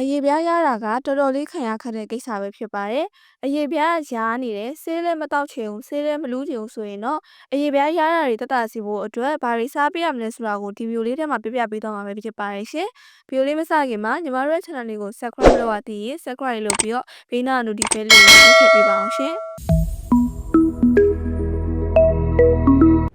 အရေပြားရတာကတော်တော်လေးခံရခက်တဲ့ကိစ္စပဲဖြစ်ပါတယ်။အရေပြားရာနေတယ်ဆေးလည်းမတောက်ချင်ဘူးဆေးလည်းမလူးချင်ဘူးဆိုရင်တော့အရေပြားရတာတွေတက်တာစီဖို့အတွက်ဘာတွေစားပေးရမလဲဆိုတာကိုဒီဗီဒီယိုလေးထဲမှာပြပြပေးသွားမှာပဲဖြစ်ပါတယ်ရှင်။ဗီဒီယိုလေးမစခင်မှာညီမတို့ရဲ့ channel လေးကို subscribe လုပ်ရသေးရင် subscribe လုပ်ပြီးတော့ဘေးနား notification လေးကိုနှိပ်ထည့်ပေးပါအောင်ရှင်။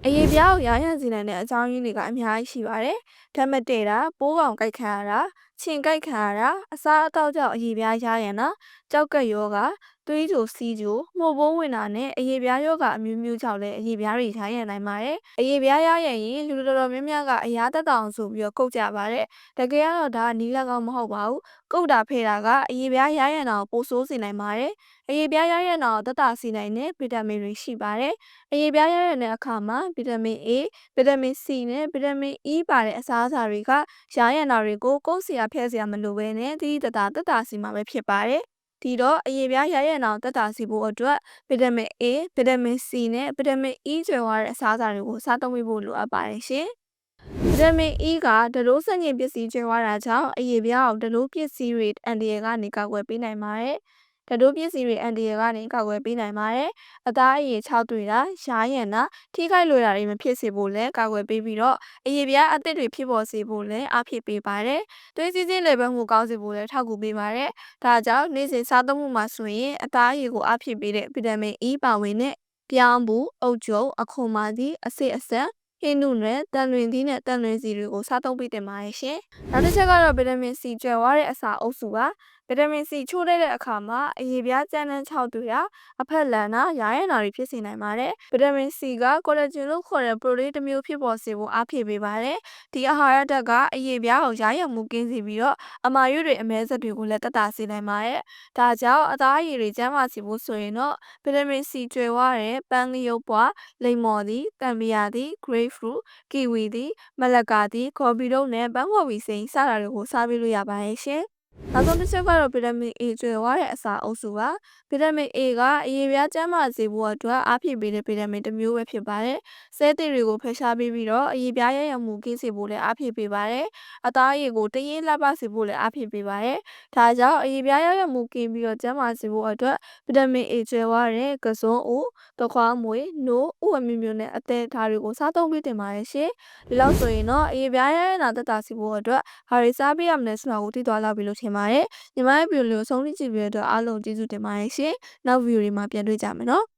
အရေပြားကိုရာရန်စီနိုင်တဲ့အကြောင်းရင်းတွေကအများကြီးရှိပါတယ်။ဓာတ်မတည့်တာပိုးကောင်ကြိုက်ခံရတာ ခြင်ကြိုက်ခံရတာအစားအသောက်ကြောင့်အရေပြားရရန်တာကြောက်ကက်ယောဂသွေးကြိုစီးကြိုမှုတ်ပိုးဝင်တာနဲ့အရေပြားယောဂအမျိုးမျိုးကြောင့်လည်းအရေပြားတွေရရန်နိုင်ပါတယ်။အရေပြားရရန်ရင်လူတော်တော်များများကအရာတက်တောင်ဆိုပြီးတော့ကုတ်ကြပါတယ်။တကယ်ကတော့ဒါကနီးလက်ကောင်းမဟုတ်ပါဘူး။ကုတ်တာဖဲတာကအရေပြားရရန်တာကိုပိုဆိုးစေနိုင်ပါတယ်။အရေပြားရရန်တာကိုတက်တာစီနိုင်တဲ့ဗီတာမင်တွေရှိပါတယ်။အရေပြားရရန်တဲ့အခါမှာဗီတာမင် A ဗီတာမင် C နဲ့ဗီတာမင် E ပါတဲ့အစားအစာတွေကရရန်တာတွေကိုကုတ်စရာဖျက်စရာမလိုဘဲနဲ့တိတိတသားတက်တာစီမှာပဲဖြစ်ပါတယ်။ဒီတော့အရေပြားရရနောင်တက်တာစီဖို့အတွက်ဗီတာမင် A ဗီတာမင် C နဲ့ဗီတာမင် E ကျွဲသွားတဲ့အစားအစာတွေကိုစားသုံးဖို့လိုအပ်ပါတယ်ရှင်။ဗီတာမင် E ကဒရိုးဆန့်ကျင်ပစ္စည်းကျွဲသွားတာကြောင့်အရေပြားကိုဒရိုးပစ္စည်းတွေအန်ဒီရယ်ကနေကာကွယ်ပေးနိုင်ပါတယ်။ ဓာတ်တိုးပစ္စည်းတွေအန်တီရယ်ကနေကာကွယ်ပေးနိုင်ပါတယ်။အသားအရည်ခြောက်တွေ့တာ၊ရှားရံတာ၊ထိခိုက်လွယ်တာတွေမဖြစ်စေဖို့လည်းကာကွယ်ပေးပြီးတော့အရည်ပြားအသစ်တွေဖြစ်ပေါ်စေဖို့လည်းအားဖြစ်ပေးပါတယ်။သွေးစည်းခြင်းလေပတ်မှုကောင်းစေဖို့လည်းထောက်ကူပေးပါတယ်။ဒါကြောင့်နေ့စဉ်စားသုံးမှုမှာဆိုရင်အသားအရည်ကိုအားဖြစ်ပေးတဲ့ဗီတာမင် E ပါဝင်တဲ့ပြောင်းဘူး၊အုတ်ကျုံ၊အခွန်မာသီး၊အစစ်အဆက်ဟင်းနုနယ်တန်လွင်သီးနဲ့တန်လွင်စီတွေကိုစားသုံးပေးတင်ပါတယ်ရှင်။နောက်တစ်ချက်ကတော့ဗီတာမင် C ကျွဲဝတဲ့အစာအုပ်စုပါဗီတာမင် C ချိုးတဲ့အခါမှာအရေပြားကြမ်းတမ်းခြောက်တွေ့တာအဖက်လန်တာရာရန်တာတွေဖြစ်စေနိုင်ပါတယ်ဗီတာမင် C ကကောလာဂျင်လို့ခေါ်တဲ့ပရိုတိန်းတစ်မျိုးဖြစ်ပေါ်စေဖို့အားဖြည့်ပေးပါတယ်ဒီအာဟာရဓာတ်ကအရေပြားကိုရာရန်မှုကင်းစေပြီးတော့အမာရွတွေအမဲဆက်တွေကိုလည်းတက်တာစေနိုင်ပါတယ်ဒါကြောင့်အသားအရည်တွေကျန်းမာစေဖို့ဆိုရင်တော့ဗီတာမင် C ကျွဲဝတဲ့ပန်းလျုပ်ပွားလိမ္မော်သီးတံမယာသီး grapefruit ကီဝီသီးမလကာသီးကော်ပီတို့နဲ့ပန်းပေါ်ဝီစိမ်းစတာတွေကိုစားပေးလို့ရပါတယ်ရှင် နောက်ဆုံးတစ်ချက်ကတော့ဗီတာမင် A ကျွဲဝတဲ့အစာအုပ်စုပါဗီတာမင် A ကအရေပြားကျန်းမာစေဖို့အတွက်အားဖြည့်ပေးတဲ့ဗီတာမင်တစ်မျိုးပဲဖြစ်ပါတယ်။ဆဲသစ်တွေကိုဖယ်ရှားပေးပြီးတော့အရေပြားရရမှုကင်းစေဖို့လည်းအားဖြည့်ပေးပါတယ်။အသားအရည်ကိုတရင်လှပစေဖို့လည်းအားဖြည့်ပေးပါတယ်။ဒါကြောင့်အရေပြားရရမှုကင်းပြီးတော့ကျန်းမာစေဖို့အတွက်ဗီတာမင် A ကျွဲဝတဲ့ကစွန်းဦး၊တခွားမွေ၊နို့ဥအမျိုးမျိုးနဲ့အသက်ဓာတ်တွေကိုစားသုံးပေးတင်ပါတယ်ရှင်။ဒီလောက်ဆိုရင်တော့အရေပြားရရနာသက်သာစေဖို့အတွက်ဟာရီစားပေးရမလဲဆိုတာကိုသိသွားလောက်ပြီလို့ထင်ပါတယ်။ညီမရဲ့ဗီဒီယိုလေးကိုဆုံးဖြတ်ကြည့်ပြီးတော့အားလုံးကျေးဇူးတင်ပါတယ်ရှင်။နောက်ဗီဒီယိုတွေမှာပြန်တွေ့ကြမယ်နော်။